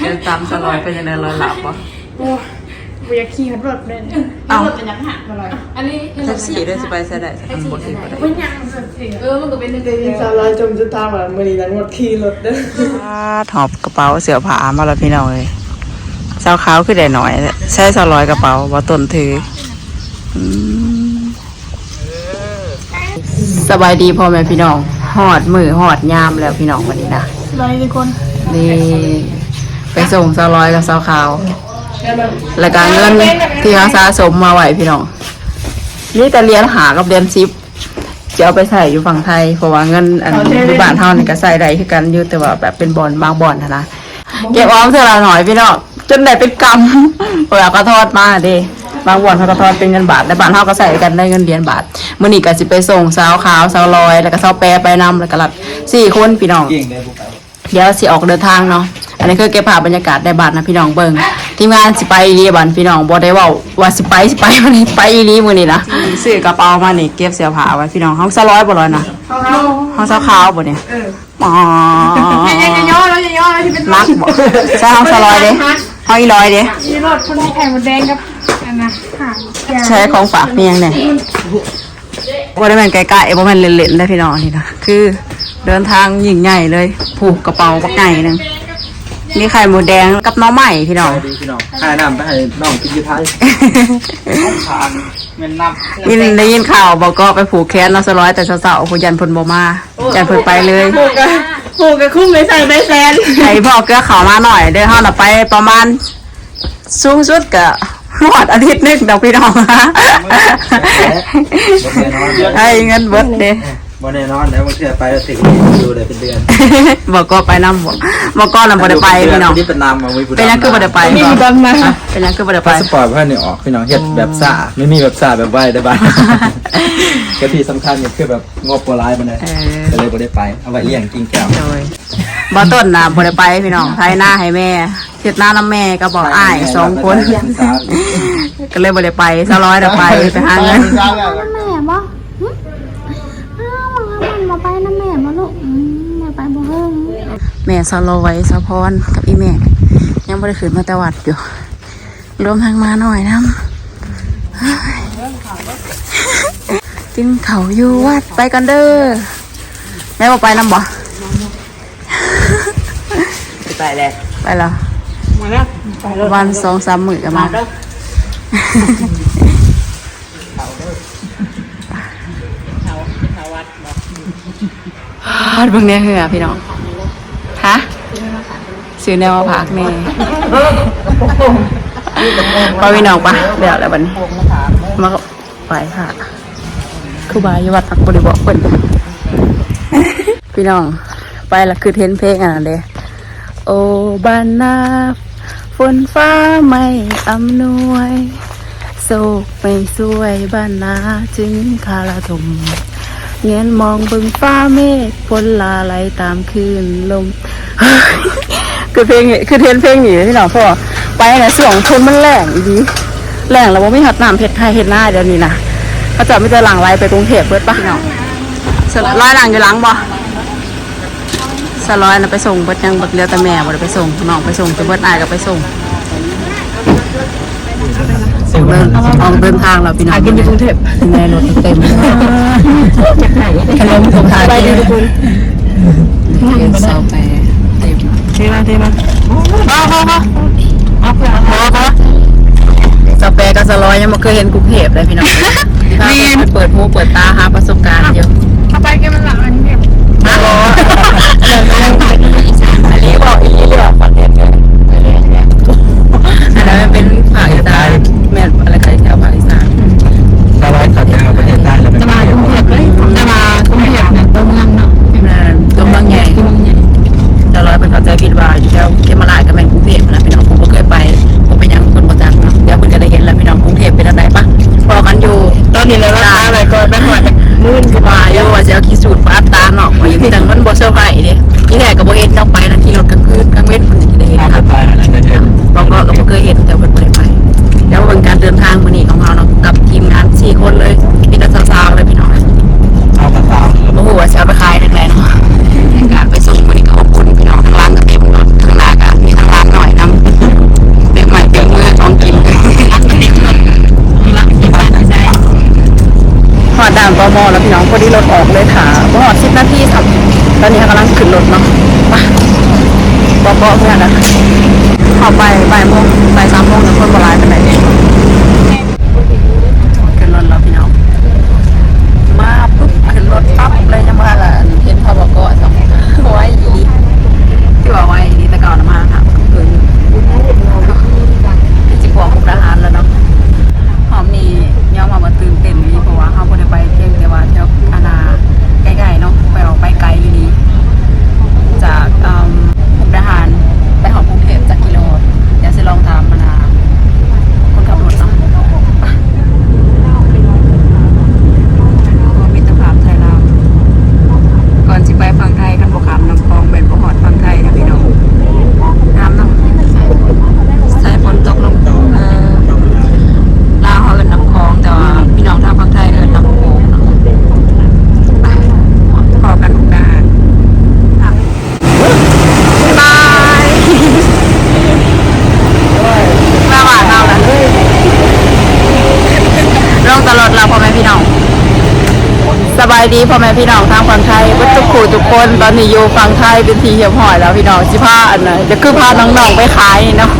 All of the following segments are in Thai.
เดินตามสลอยไปยังไงลอยหลับวะโอ้บอยากขี่ขับรถเลยเอ้ารถเป็นยังหักมาเลยอันนี้แท็กซี่ด้วยสิไปใส่ได้สักคันบนถึงก็ได้เป็นยังสุดสิเออมันก็เป็นหนึ่งได้ยินสาวร้อยจมจะตามแบบมือนี้นั้นหมดขี่รถเด้อถอบกระเป๋าเสื้อผ้ามาแล้วพี่น้องเลยเช้าขาวคือได้หน่อยใช้สลอยกระเป๋าว่าต้นถืออืมสบายดีพ่อแม่พี่น้องหอดมือหอดยามแล้วพี่น้องวันนี้นะสบายดีทุกคนนี่ ไปส่งสาวร้อยกับสาวขาว แล้วก็เงินที่เขาสะสมมาไหวพี่น้องนี่แต่เรียนหากับเรียนซิปจะเอาไปใส่อยู่ฝั่งไทยเพราะว่าเงินอันที่บ้านเท่านี่ก็ใส่ได้คือกันอยู่แต่ว่าแบบเป็นบอลบางบอลนะนะเก็บออมเท่าละหน่อยพี่น้องจนได้เป็นกำเวลาก็ทอดมาเด้บางบอลเขาก็ทอดเป็นเงินบาทแต่บ้านเท่าก็ใส่กันได้เงินเหรียญบาทมื่อนี้ก็สิไปส่งสาวขาวสาวลอย แล้วก็สาวแปรไปนำแล้วก็หลัดสี่คนพี่น้องเดี๋ยวสิออกเดินทางเนาะ อันนี้คือเก็บภาพบรรยากาศได้บ้านนะพี่น้องเบิ่งทีมงานสิไปอีหลีบันพี่น้องบ่ได้เว่าว่าสิไปสิไปวันนี้ไปอีหลีมื้อนี้นะซื้อกระเป๋ามานี่เก็บเสื้อผ้าไว้พี่น้องห้องสร้อยบ่ร้อยนะห้องเสื้อขาวบ่เนี่ยอ๋ออย่าย่อแล้วอย่าย่อแล้วที่เป็นนักบ่ใช่ห้องสร้อยเด้ห้องอีร้อยเด้มีรถคนที่ไข่มดแดงกับอันนะค่ะแกใช้ของฝากเมียงเนี่ยบ่ได้แม่นไกลๆบ่แม่นเล่นๆได้พี่น้องนี่นะคือเดินทางยิ่งใหญ่เลยผูกกระเป๋าบักใหญ่หนึง มีไข่หมูแดงกับหน้องใหม่พี่น้อง ดีพี่น้องให้น้ำไปให้น้องกินอยูไทยทานเงินน้ำยินได้ยินข่าวบอกก็ไปผูกแขนเนาะสร้อยแต่เสาวๆผู้ยันเพนบมายันเพนไปเลยผูกกับผูกกับคุ้มไม่สั่งได้แสนไอ้พ่อเกลือเขามาหน่อยเด้อเฮาน่ะไปประมาณสูงสุดก็หอดอาทิตย์หนึงดอกพี่น้องไอ้เงินเบิดเด้ บ่แน่นอนแล้วบางทีไปแล้วถึงอยู่เลยเป็นเดือนบอกก็ไปนำบ่บอกก็นำบ่ได้ไปพี่น้องนี่เป็นนำมาไว้บุเป็นหยังคือบ่ได้ไปมีบ่ดำมาเป็นหยังคือบ่ได้ไปพาสปอร์ตเพื่อนนี่ออกพี่น้องเฮ็ดแบบซ่าไม่มีแบบซ่าแบบไหวได้บ้างก็ที่สำคัญก็คือแบบงบโบราณมันเลยเออก็เลยบ่ได้ไปเอาไว้เลี้ยงกินแก้วโดยบ่ต้นน่ะบ่ได้ไปพี่น้องไทยหน้าให้แม่เฮ็ดหน้าน้ำแม่ก็บอกอ้ายสองคนก็เลยบ่ได้ไปสร้อยน่ะไปไปหาเงิน แม่บ่หึอ้าวมันมาไปนะแม่มาลูกอืมแม่ไปบ่เฮิง แม่สโลไว้สะพรกับอีแม่ ยังไม่ได้ขึ้นมาแต่วัดอยู่รวมทางมาหน่อยนะเฮ้ยกินเขาวอยู่วัดไปกันเด้อแม่บอกไปน้ำบ่ไปแล้วไปแล้วมาแล้วไปรถวันสองสามหมื่นกันมาวัดเบิ่งเนี่ยเหรอพี่น้องฮะ ซื้อแนวมาผักแม่พอพี่น้องปะเดี๋ยวแล้วบัดนมาก็ไปค่ะครูบาอยู่วัดพักบริบอกเพิ่นพี่น้อง ไปและคือเทนเพลงอันนั้นเด้โอ้บานนาฝนฟ้าไม่อำนวยโศกไม่สวยบ้านนาจึงคาราทมเงนมองเบึงฟ้าเมฆฝนลาไหลตามคืนลม คือเพลงนี้คือเทรนเพลงนี้พี่น้องพ่อไปนะเสียงทุนมันแรงอีดีแรงแล้วว่าไม่หัดน้ำเพชรไทยเห็ดหน้าเดี๋ยวนี้นะเขาจะไม่จะหลังไรไปกรุงเทพเบิดปะพี่น้องสร้อยหลังอยู่หลังบ่สร้อยน่ะไปส่งเบิดยังเบิดเรือแต่แม่บ่ได้ไปส่งน้องไปส่งจะเบิดอายก็ไปส่งเดินออกเดินทางแล้วพี่น้องกินอยู่กรุงเทพในรถเต็มขนมผมทานไปทุกคนเอ็นเซาไป เต็มเทมาเทมามามามามาเพื่อนมามาสเปรย์กับสลอยยังไม่เคยเห็นกรุงเทพเลยพี่น้องมีเปิดหูเปิดตาหาประสบการณ์เยอะเอาไปแกมันหลังอันนี้ฮัลโหลอันนี้บอกอีนี่บอกฟังเห็นกั ขึ้นคือว่าโยว่าจะเอาขี้สูตดฟ้าตาหนอกอยู่ที่ทางมันบ่เซอร์ไพรส์เด้นี่แหละกับโบเอ็นต้องไปนะขี่รถกลางคืนกลางเว้นมันจะได้เห็นนไปอะไรเงี้ยเราก็เราก็เคยเห็นแต่ไม่เคยไปแล้วเป็นการเดินทางวันนี้ของเราเนาะกับทีมงานสี่คนเลยมีแต่สาวๆเลยพี่น้องสาวๆโอ้โหสาวไปขายแรงๆเนาะ มอแล้วพี่น้องพอดีรถออกเลยค่ะบ่หอดสิบนาทีสับตอนนี้กำลังขึ้นรถเนาะไปบอกบอกเพื่อนนะขอไปบ่ายโมงบ่ายสามโมงนะคนบหลายกันไหนขึ้นรถแล้วพี่น้อง มาปุ๊บขึ้นรถปั๊บเลยจะมาละเห็นพอบอกก็สองไว้อีที่ว่าไว้ดีแต่ก่อนมาค่ะคืนจิกวงมุกดาหารแล้วเนาะ หอมนี่ย้อมมามาตื่นเต้นนี่เพราะว่าเขาบ่ได้ไปเที่ยงแต่ว่าเที่ยวอาณาใกล้ๆเนาะไปออกไปไกลอยู่นี่จากเอิ่มมุกดาหารไปหอมกรุงเทพจากกิโลเดี๋ยวจะลองตามมานาคนขับรถเนาะไปมิตรภาพไทยลาวก่อนสิไปฝั่งไทยกันบ่ขามน้ำคลองเป็นบ่ฮอดฝั่งไทยนะพี่น้องน้ำเนาะสายฝนตกลงเออ ลาวเขาเอินน้ำคลองแต่ว่าพี่น้องทางฝั่งไทยเอินน้ำโขงเนาะไปพอกันทุกด้านอะบ๊ายบายมาหวานเราแหละลงตลอดเราพ่อแม่พี่น้อง สบายดี พ่อแม่พี่น้องทางฝั่งไทยวัตถุขูทุกคนตอนนี้อยู่ฝั่งไทยเป็นทีเหี่ยวหอยแล้วพี่น้องสิพาอันน่ะจะคือพาน้องๆไปขายเนาะ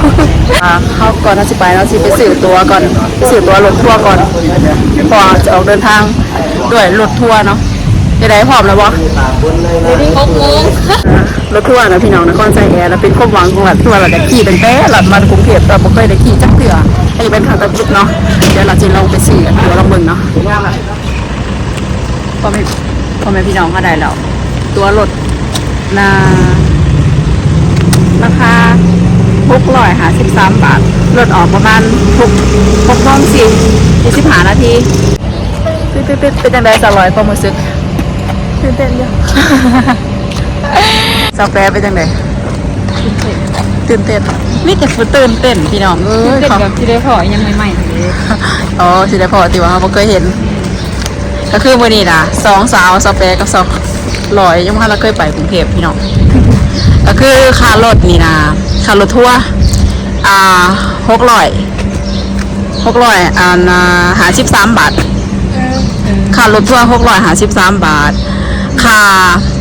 อ่าเข้าก่อนนะสิไปเนาะสิไปสื่อตัวก่อนไปสื่อตัวรถทัวร์ก่อนพอจะออกเดินทางด้วยรถทัวร์เนาะจะได้พร้อมแล้วบ่หกโมงอ่ารถทัวร์นะพี่น้องนครไซแอร์แล้วเป็นความหวังของหลัดทัวร์เราจะขี่ตั้งแต่หลัดมากรุงเทพแต่บ่เคยได้ขี่จักเทื่ออันนี้เป็นครั้งตะกุดเนาะเดี๋ยวเราจะลองไปสื่อกันตัวลองเบิ่งเนาะ พ่อแม่พ่อแม่พี่น้องก็ได้แล้วตัวรถนาราคาหกร้อยหาสิบสามบาทรถออกประมาณหกหกโมงสี่ยี่สิบห้านาทีเป็นเป็นเป็นเป็นจังไดสลอยความรู้สึกตื่นเต้นเยอะสาวแปรเป็นจังไดตื่นเต้นมีแต่ฟูตื่นเต้นพี่น้องเอ้ยเด็กเขาแบบที่ได้ขอยังใหม่ๆเลยอ๋อสิได้พอติว่าเราเคยเห็น ก็คือมื่อนี้นะสองสาวสเปรกับสองลอยยังว่าเราเคยไปกรุงเทพพี่น้องก็คือค่ารถนี่นะค่ารถทัวร์อ่าหกร้อยหกร้อยอ่านะหาสิบสามบาทค่ารถทัวร์หกร้อยหาสิบสามบาทค่า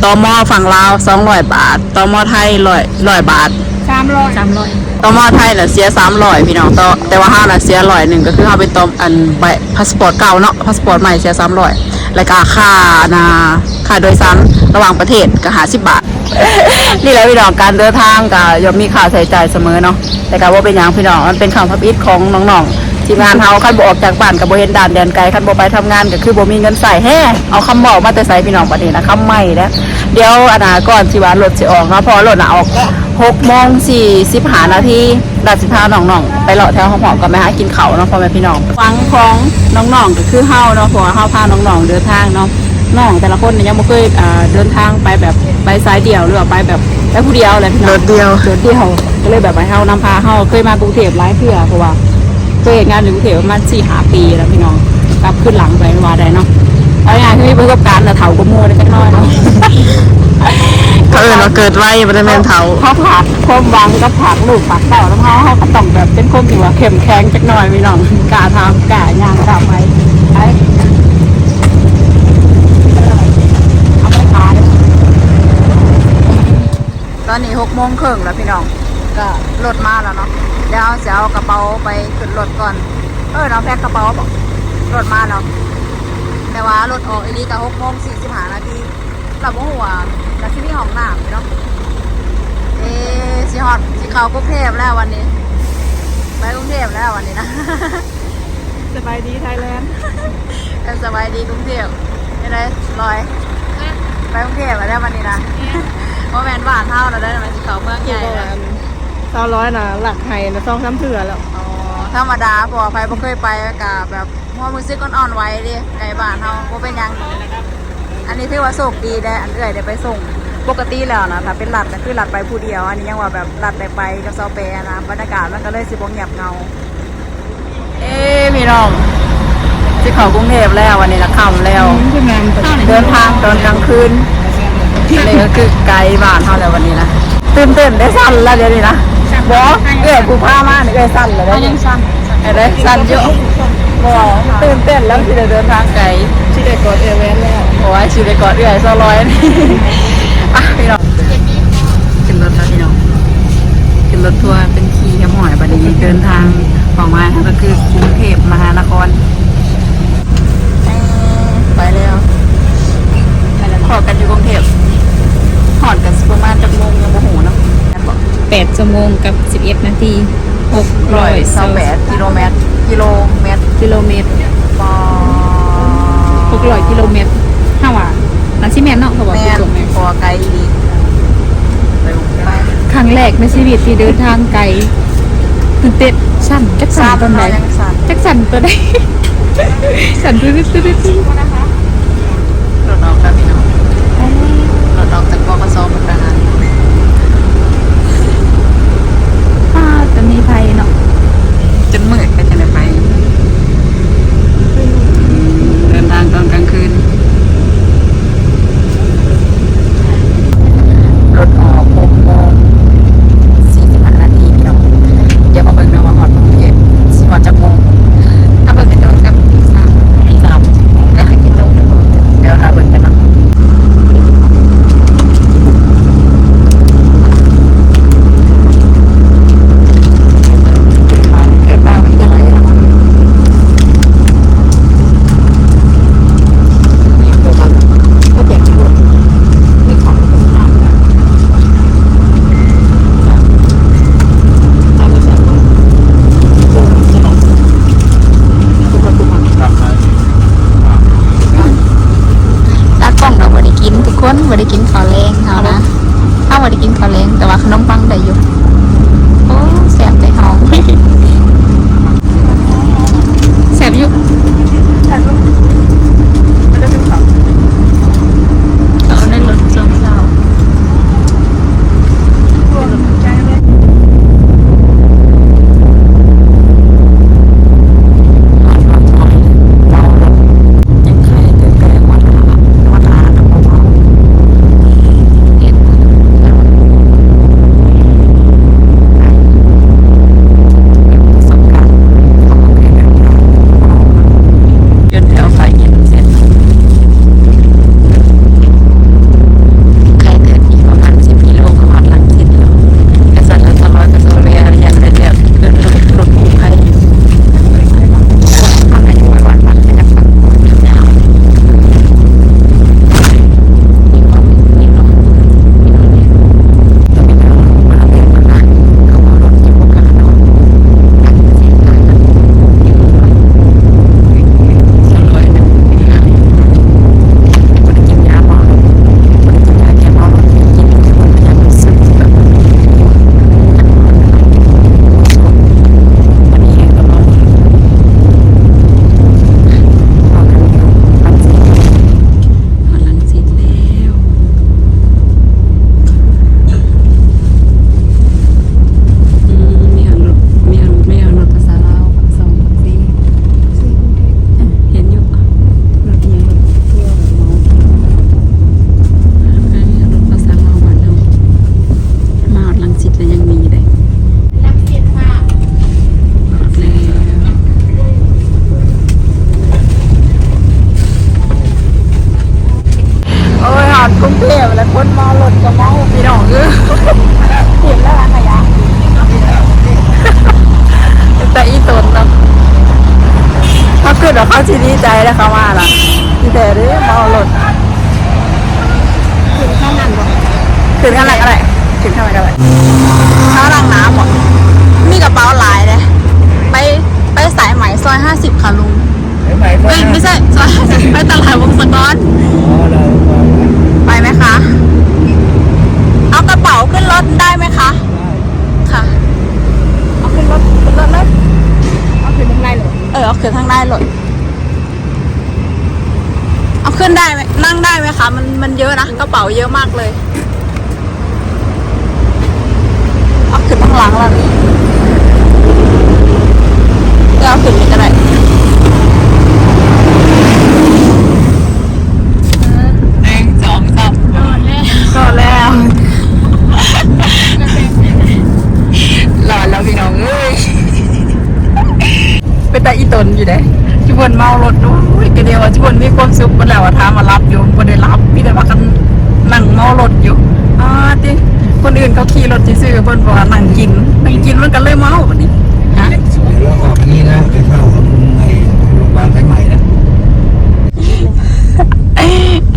ตอมอฝั่งลาวสองร้อยบาทตอมอไทยร้อยร้อยบาทสามร้อยสามร้อย ต่อมอไทยน่ะเสียสามร้อยพี่น้องต่อแต่ว่าห้าน่ะเสียร้อยหนึ่งก็คือห้าไปตอมอันใบพาสปอร์ตเก่าเนาะพาสปอร์ตใหม่เสียสามร้อยแล้วก็ค่านาค่าโดยสารระหว่างประเทศก็หาสิบบาท นี่แหละพี่น้องการเดินทางก็ย่อมมีค่าใช้จ่ายเสมอเนาะแต่ก็ว่าเป็นอย่างพี่น้องมันเป็นคำพับอิฐของน้องๆทีมงานเฮาคันบ่ออกจากบ้านกับบ่เห็นด่านแดนไกลคันบ่ไปทำงานก็คือบ่มีเงินใส่แฮ่เอาคำบอกมาแต่ใส่พี่น้องประเดี๋ยนะคำใหม่แล้วเดี๋ยวอนาก่อนสิว่ารถสิออกเนาะพอรถน่ะออก 6โมง45นาทีดัดสิพาน้องๆ ไปเลาะแถวหอมๆกับแม่หากินข้าวเนาะพ่อแม่พี่น้องฟังของน้องๆก็คือเฮาเนาะเพราะว่าเฮาพาน้องๆเดินทางเนาะน้องแต่ละคนเนี่ยยังบ่เคยอ่าเดินทางไปแบบไปสายเดี่ยวหรือว่าไปแบบไปผู้เดียวเลยพี่น้องรถเดียวเดินเที่ยวก็เลยแบบไปเฮานำพาเฮาเคยมากรุงเทพหลายเทื่อเพราะว่าเคยเห็นงานอยู่กรุงเทพประมาณสี่หาปีแล้วพี่น้องกลับขึ้นหลังไปว่าได้เนาะเอาง่ายๆคือมีประสบการณ์แต่เถาก็มัวได้จักหน้อยเนาะ เขาเอินเราเกิดไว้บ่ได้แม่นเฒ่าเขาผักความหวังก็ผักลูกผักเต่าแล้วเขาเขาก็ต้องแบบเป็นคนที่ว่าเข้มแข็งจักหน่อยพี่น้องกล้าทำกล้าย่างกล้าไปไปเอาไปขายตอนนี้หกโมงครึ่งแล้วพี่น้องก็รถมาแล้วเนาะเดี๋ยวจะเอากระเป๋าไปขึ้นรถก่อน เออน้องแพ็คกระเป๋าบอกรถมาแล้วแต่ว่ารถออกอีนี้ก็หกโมงสี่สิบห้านาทีเราบ่หัวแล้วที่นี่ห้องน้ำเนาะเอ๊ะสิฮอดสิเข้ากรุงเทพแล้ววันนี้ ไปกรุงเทพแล้ววันนี้นะสบายดีไทยแลนด์เออสบายดีกรุงเทพยังไงลอย ไปกรุงเทพแล้ววันนี้นะเพราะแมนบ้านเท่าเราได้มาสิเขาเมืองใหญ่แล้วเก้าร้อยนะหลักไทยนะสองสามเถื่อแล้วอ๋อธรรมดาพอไปบ่เคยไปกะแบบมัวมือซึกอ่อนๆไว้ดิไกลบ้านเฮาบ่เป็นหยัง อันนี้ถือว่าโชคดีได้อันเอื่อยได้ไปส่งปกติแล้วนะถ้าเป็นหลัดก็คือหลัดไปผู้เดียว อันนี้ยังว่าแบบหลัดไปไปกับเซาเปนะบรรยากาศมันก็เลยสิบงเงียบเงา เอ๊มีน้องที่เขากรุงเทพแล้ววันนี้ละค่ำแล้วเดินทางตอนกลางคืนนี่ก็คือไกลบ้านเท่าแล้ววันนี้นะตื่นเต้นได้สั้นแล้วเดี๋ยวนี้นะบอกเอ้ยกูพามากลี่ยสั้นเลยได้ยังสั้นอะไรสั้นเยอะบอกตื่นเต้นแล้วที่เดินทางไกลที่ได้กดเอเวนแล้ว โอ้ยชีไปกอดเอื่อยซอร้อยนี่อะพี่น้องขึ้นรถแล้วพี่น้องขึ้นรถทัวร์เป็นขี่กัหอยบัดนี้เดินทางออกมาก็คือกรุงเทพมหานคร ไปแล้วขอกันอยู่กรุงเทพหอดกันประมาณจักโมงยังโมโหนะ8ชั่วโมงกับสิบเอ็ดนาทีหกร้อยสองแปดกิโลเมตรกิโลเมตรกิโลเมตรหกร้อยกิโลเมตร อไกลดีครั้งแรกในชีวิตที่เดินทางไกลตื่นเต้นสั่นจักสั่นตอนไหนจักสั่นตัวไหนสั่นตื้อตื้อตื้อรถออกรัต้องรถอกจากบกสมุทรปรากา ขึ้นข้างได้เลยเอาขึ้นได้ไหมนั่งได้ไหมคะมันมันเยอะนะกระเป๋าเยอะมากเลยเอาขึ้นข้างหลังแล้วนี่เอาขึ้นไปก็ได้ อีตนอยู่เด้ชิบนเมารถดูกระเดียวชิบนมีความสุขมาแล้วถามมารับอยู่บ่ได้รับมีแต่ว่ากันนั่งเมารถอยู่อ่าติคนอื่นเขาขี่รถซื้อบนบ่นั่งกินนั่งกินมันก็เลยเมาแบบนี้ฮะเดี๋ยวเรานี้นะไปเข้ากังไอ้โรงพยาบาลสใหม่นะ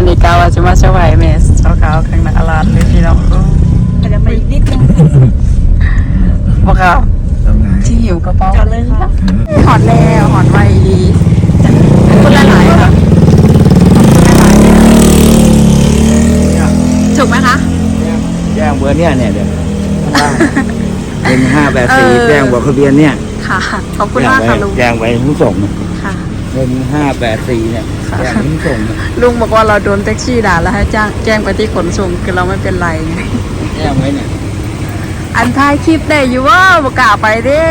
นี่กาว่าจะมาช่วยแม่เช้าขาวข้างหน้าร้านเลยพี่น้องก็จะไปอีกนิดนึงบ่ครับ หิวกระเป๋าจอดเลยค่ะหอดแล้วหอดไวดีคนละหลายค่ะถูกไหมคะแจ้งเบอร์เนี่ยเนี่ยเดี๋ยวเป็นห้าแปดสี่เออแจ้งบอกทะเบียนเนี่ย ค่ะขอบคุณมากค่ะลุงแจ้งไว้ทุกส่งค่ะเป็นห้าแปดสี่เนี่ยแจ้งทุกส่งลุงบอกว่าเราโดนแท็กซี่ด่าแล้วให้จ้างแจ้งไปที่ขนส่งคือเราไม่เป็นไรไงแจ้งไว้เนี่ย อันท้ายคลิปได้อยู่ว่าบกล้าไปเด้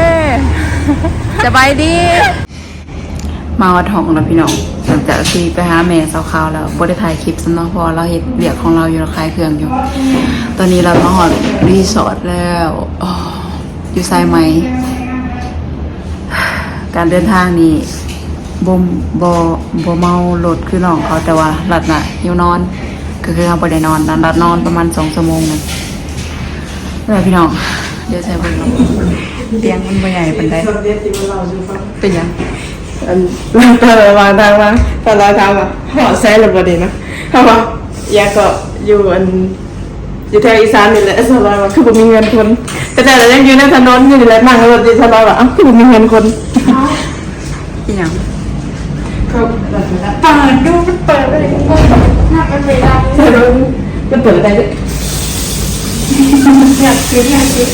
สบายดี มาวัดทองแล้วพี่น้องหลังจากที่ไปหาแม่สาขาวแล้วบ่ได้ถ่ายคลิปสำนักพอเราเห็นเบียกของเราอยู่เราคลายเครื่องอยู่ ตอนนี้เรามาหอดรีสอร์ทแล้วอยู่ไซไหม การเดินทางนี่บ่มบ่บ่เมารถคือน้องเขาแต่ว่ารัดน่ะหิวนอน ก็คือเขาบ่ได้นอนนั้นรัดนอนประมาณสองชั่วโมงนึง แล้วพี่น้อง เดี๋ยวใส่เบิ่งเนาะเตียงมันบ่ใหญ่ปานใดตอนเด็กที่เราอยู่ฟังเป็นหยังอันตอนเราวางทางมาตอนเราทำอะหอแซ่ระเบิดดีนะเขาบอกยาก็อยู่อันอยู่แถวอีสานนี่แหละสบายว่าคือบ่มีเงินคนแต่แต่เรายังอยู่ในถนนอยู่นี่แหละนั่งรถดีสบายว่าอ้าวคือบ่มีเงินคนเป็นหยังเขาเปิดดูมันเปิดเลยน่าเป็นเวลามันเปิดได้ด้วย อยากซื้ออยากซื้อ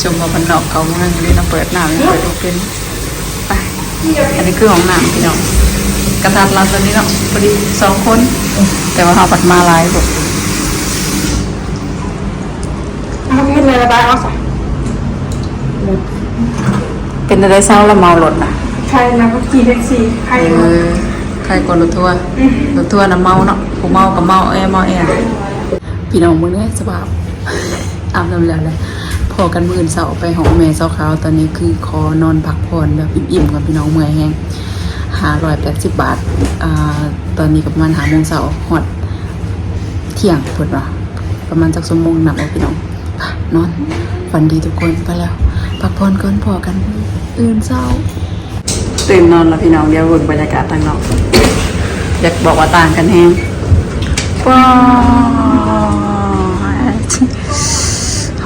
ชมว่ามันนอกเขาเมืองนี่เราเปิดน้ำยังเปิดโอเป็นไปอันนี้คือของน้ำพี่น้องกระทัดเราตอนนี้เนาะพอดีสองคน แต่ว่าเราปัดมาหลายบ่เอาเงินเลยระบายเอาสิเป็นอะไรเศร้าแล้วเมารถน่ะใครนะก็ขี่แท็กซี่ใครเออใครกดรถทัวร์รถทัวร์น่ะเมาเนาะผู้เมากับเมาแอเมาแอ พี่น้องมื้อนี้สบายอาบน้ำแล้วเลยพอกันมื้อนเสาไปหองแม่เสาขาวตอนนี้คือขอนอนพักผ่อนแบบอิ่มๆกับพี่น้องเมื่อยแฮง580บาทอ่าตอนนี้ก็ประมาณ5โมงเช้าฮอดเที่ยงเพิ่นว่าประมาณสักชั่วโมงหนับเอาพี่น้องไปนอนฝันดีทุกคนไปแล้วพักผ่อนก่อนพอกันอื่นเช้าตื่นนอนแล้วพี่น้องเดี๋ยวเบิ่งบรรยากาศทางนอกอยากบอกว่าต่างกันแฮงว้า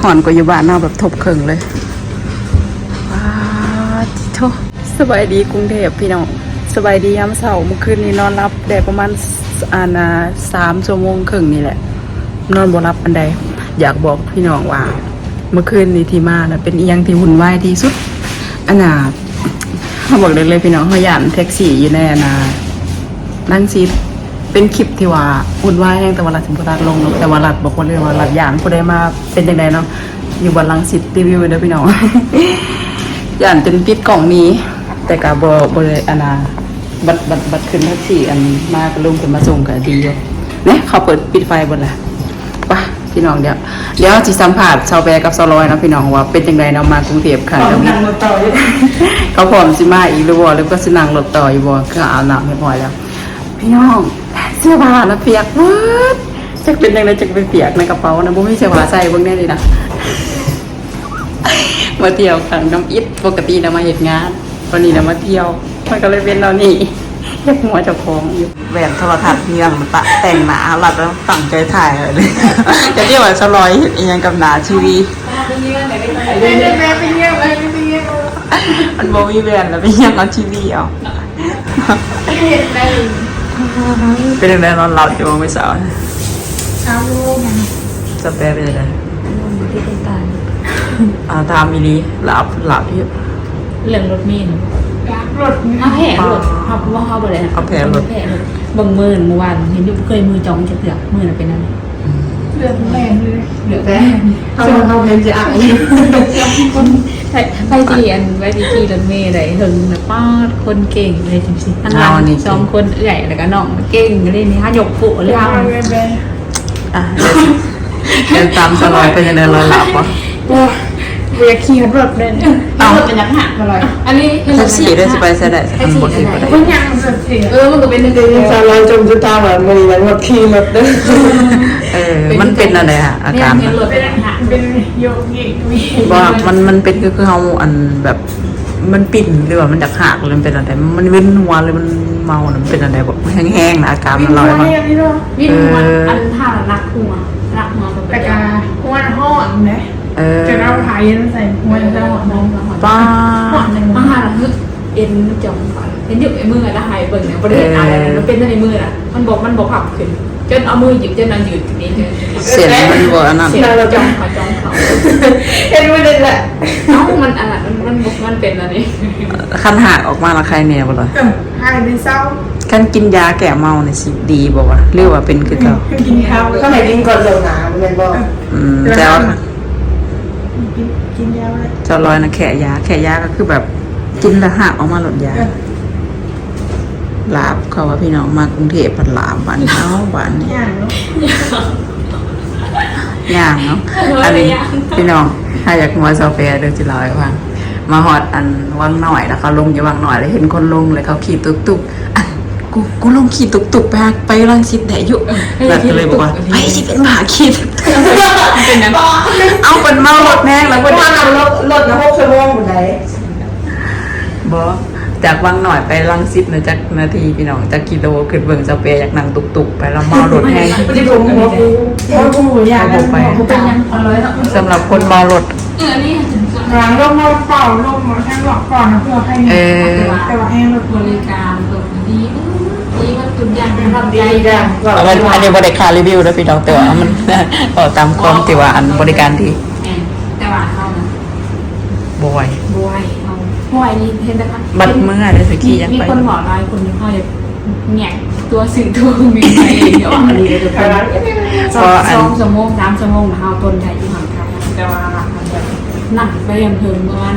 หอนกว่าอยู่บ้านเนาแบบทบเคิงเลยว้าวโทสบายดีกรุงเทพพี่น้องสบายดียามเช้าเมื่อคืนนี้นอนรับได้ประมาณอานาสามชั่วโมงครึ่งนี่แหละ นอนบ่รับอันใด อยากบอกพี่น้องว่า เมื่อคืนนี้ที่มานะเป็นอียังที่หุ่นวายที่สุดอันน่ะเขาบอกเลยเลยพี่น้องเขาหยานแท็กซี่อยู่ในอนานั่งซี เป็นคลิปที่ว่าอุ่นวายแห้งแต่ว่ารัดสิบรัดลงเนอะแต่ว่ารัดบอกคนเลยว่ารัดหยานผู้ใดมาเป็นยังไงเนาะอยู่บนลังสิตรีวิวเด้อพี่น้องหยานจนปิดกล่องนี้ แต่กับบอบเลยอนาบัดบัดบัดขึ้นแท็กซี่อันมากระลุมขึ้นมาส่งก็ดีอยู่เนี่ยเขาเปิดปิดไฟบนละไปพี่น้องเดี๋ยวเดี๋ยวจิสัมผัสชาวแปรกับชาวลอยเนาะพี่น้องว่าเป็นยังไงเนาะมากรุงเทพค่ะเดี๋ยวนี้ต่ออยู่เขาพร้อมสิมาอีกหรือบ่หรือก็สินั่งรถต่ออยู่บ่ก็อาบน้ำให้พอแล้ว พี่น้อง เสื้อผ้านะเปียกวิดจักเป็นยังไงจักเป็นเปียกในกระเป๋านะบ่มีเสื้อผ้าใส่เบิ่งแน่เลยนะมาเที่ยวครั้งน้ำอิดปกตินะมาเฮ็ดงานวันนี้นะมาเที่ยวมันก็เลยเป็นเรานี่อยกหัวเจ้าของอยู่แหวนโทรทัศน์เงียงตะแต่งหนาหลัดแล้วตั้งใจถ่ายเลยจะเรียกว่าสลอยเอียงกับหนาชีวีเป็นยังไงเป็นยังไงเป็นยังไงมันบ่มีแบรนแล้วเป็นยังเอาทีวีเอา เป็นยังไงนอนหลับอยู่บ่ไม่สาวเช้าลูกนะจะแปลเป็นยังไงอ่าตามอีหลีหลับหลับอยู่เรื่องรถเมล์รถเอาแผลรถเขาว่าเขาบ่ได้เอาแผลรถแผลรถเบิ่งมือเมื่อวานเห็นอยู่เคยมือจองจะเถือกมือน่ะเป็นอะไรเลือดแรงเลยเหลือแต่เขาเขาเป็นจะอ่าน ไปไปตีอันไปตีขี่รถเมล์ได้ถึงนะป้าดคนเก่งเลยจริงๆทั้งหลังสองคนใหญ่แล้วก็น้องเก่งเลยนี่ฮะยกปุเลยยาฮะวเลยแบงอะเดินตามสลอยเป็นยังไงนอนหลับปะ โอ้ยอยากขี่รถเลยเนี่ยเอาเป็นยังหักอร่อยอันนี้แท็กซี่ด้วยสิไปใส่ได้อันบนที่บ่ได้มันยังสุดเสียเออมันก็เป็นหนึ่งเดี๋ยวสาวลอยจมจุตาแบบมันนี่มันขี่รถเด้อเออมันเป็นอะไรอะอาการเห็นมันรถเป็นหักเป็นโยกเยกวีว่ามันมันเป็นคือคือเฮาอันแบบมันปิ่นหรือว่ามันจะหักหรือมันเป็นอะไรมันเว้นหัวหรือมันเมาหรือมันเป็นอะไรแบบแห้งๆนะอาการมันลอยมาเนี่ยนี่เนาะวิ่งมันอันท่ารักหัวรักหัวมันแต่เป็นกาหัวห่อนนะ เออจะเอาไผ่ใส่หัวจะห่อนมองแล้วห่อนป้าห่อนหนึ่งอาหารคือเอ็นจมก่อนเห็นอยู่ไอ้มือนะหายเบิ่งเนี่ยประเด็นอะไรมันเป็นในมืออะมันบอกมันบอกขับขึ้นจนเอามือหยิบจนมันหยุดนี้เลยเสียงมันบ่อันนั้นเสียงจองเขาจองเขาเห็นไม่ได้แหละเอ้ามันอะไรมันมันบอกมันเป็นอะไรคันหักออกมาละใครเนี่ยบ่เออหายไปเศร้าคันกินยาแก้เมาเนี่ยสิดีบ่วะหรือว่าเป็นคือเก่าคือกินข้าวก็ไหนกินก่อนเดี๋ยวหนามันบอกอืมแต่ว่า กินกินยาเลยเจ้าลอยนะแขยา แขยาก็คือแบบกินแล้วหักออกมาหลดยาลาบเขาว่าพี่น้องมากรุงเทพผัดลาบบ้านเฮาบ้านนี้อย่างเนาะย่างเนาะอันนี้พี่น้องถ้าอยากมัวโซเฟียเดี๋ยวจะเล่าให้ฟังมาฮอดอันวังหน่อยแล้วเขาลงอยู่วังหน่อยแล้วเห็นคนลงเลยเขาขี่ตุกตุกๆอัน กูกูลงขี่ตุกตุกๆไปหาไปรังสิตได้อยู่แล้วก็เลยบอกว่าไปสิเป็นหมาขี่ตุกตุกเป็นยังเอาเป็นเมารถแน่แล้วเพก็ราะว่าเรารถรถนะหกชั่วโมงหมดเลยบอจากวังหน่อยไปรังสิตนะจากนาทีพี่น้องจากกิโลขึ้นเบิ่งโซเฟียอยากนั่งตุกตุกๆไปแล้วเมารถแห้งไม่ได้ผมหัวกูหัวกูอย่างนั้นเป็นยังอร่อยเนาะสำหรับคนเมารถเออนี่หลังลมมาเป่าลมมาแห้งหลอกก่อนนะเพื่อให้เออแต่ว่าแห้งลมบริการแบบดีดีว่าตุน ยางเป็นทำใจจ้ะเอามันอันนี้บริการรีวิวนะพี่น้องแต่ว่ามันเอาตามความที่ว่าอันบริการดีแต่ว่าเขานะบอยบวยเอาบวยนี่เห็นไหมคะบัดเมื่อได้สกี้ยังมีไปคนบอกลายคนนี้เขาจะแงกตัวสื่อตัวมีไปเดี๋ยวอันนี้เลยทุกคนสองสองชั่วโมงสามชั่วโมงเฮาต้นใหญ่ที่หางไทยแต่ว่าแบบหนักไปยังเพิ่มประมาณ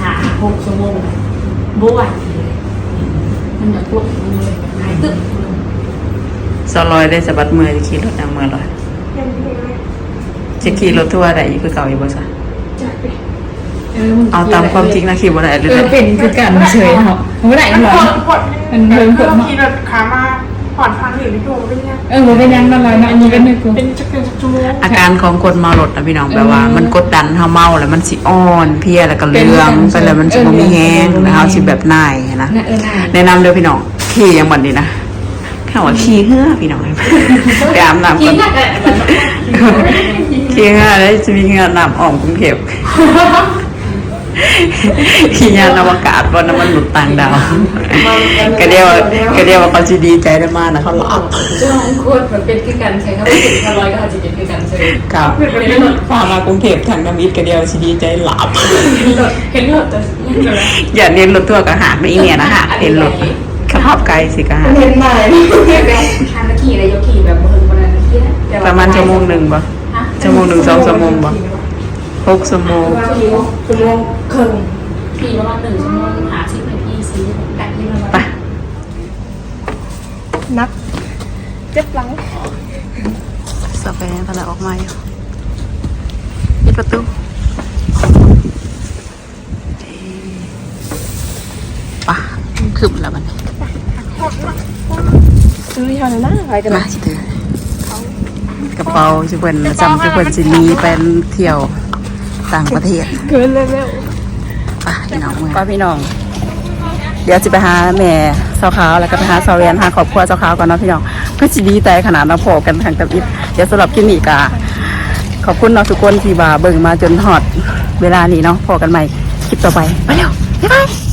หาหกชั่วโมงบวยมันจะปวดมันเลยหายตึ๊บ ซอลอยได้สะบัดมือจะขี่รถนางเมื่อลอยจะขี่รถทั่วร์ได้อีกคือเก่าอยู่บ่ซะเอาตามความจริงนะขี่บ่ได้หรือเออไงเป็นคือกันเฉยเหรอไม่ได้หรอปวดปวดมันเพิ่มเพิ่มขี่รถขามาผ่อนฟังอยู่ในตัวเป็นยังเออมันเป็นยังนั่นเลยนะอันนี้เป็นนึกกูเป็นจักรจักรชั่วโมงอาการของคนเมารถนะพี่น้องแบบว่า มันกดดันเฮาเมาแล้วมันสิอ่อนเพลียแล้วก็เรืองไปแล้วมันสิบ่มีแฮงแล้วเฮาสิแบบนายนะน่าเออน่าแนะนำเด้อพี่น้องขี่ยังบัดนี้นะ แค่ว่าขี่เหือพี่น้องไปอาบน้ำกิก่อนนน่าจะขี่เหือแล้วจะมีเหือน้ำออมกรุงเทพขี่ยานอวกาศบนน้ำมันหลุดต่างดาวก็เดียวก็เดียวว่าเขาสิดีใจได้มากนะเขาหลับช่วงโคตรมันเป็นคือกันใช่ครับเป็นอร่อยก็อาจจะเป็นคือกันใช่กับพามากรุงเทพทางน้ำอิดก็เดียวสิดีใจหลับ เห็นรถจะอย่าเรียนรถทั่วร์ก็หาไม่อีเมียนะฮะเรียนรถ ขับภาพไกลสิก็หาเห็นไหมแบบทางขี่อะไรยกขี่แบบบนบนอะไรขี่นะประมาณชั่วโมงหนึ่งบ่ชั่วโมงหนึ่งสองชั่วโมงบ่หกชั่วโมงขี่ชั่วโมงครึ่งขี่ประมาณหนึ่งชั่วโมงหาสิบนาทีสี่แปดที่มันไปนับเจ็บหลังสเปนตอนแรกออกมาอยู่ปิดประตูปะคืบแล้วมัน ซื้อเท่านั้นนะอะไรกันมานะสิเถือกระเป๋าชิเพิ่นจำชิเพิ่นสิหนีไปเที่ยวต่างประเทศเกินเร็วป้าพี่น้องป้าพี่น้อง เดี๋ยวจะไปหาแม่สาวขาวแล้วก็ไปหาสาวเรียนหาครอบครัวสาวขาวก่อนเนาะพี่น้องเพื่อสิดีใจขนาดมาพอกันทางกับอิดเดี๋ยวสำหรับคลิปนี้ก็ขอบคุณเนาะทุกคนที่มาเบิ่งมาจนฮอดเวลานี้เนาะพอกันใหม่คลิปต่อไปไปเร็วบ๊ายบาย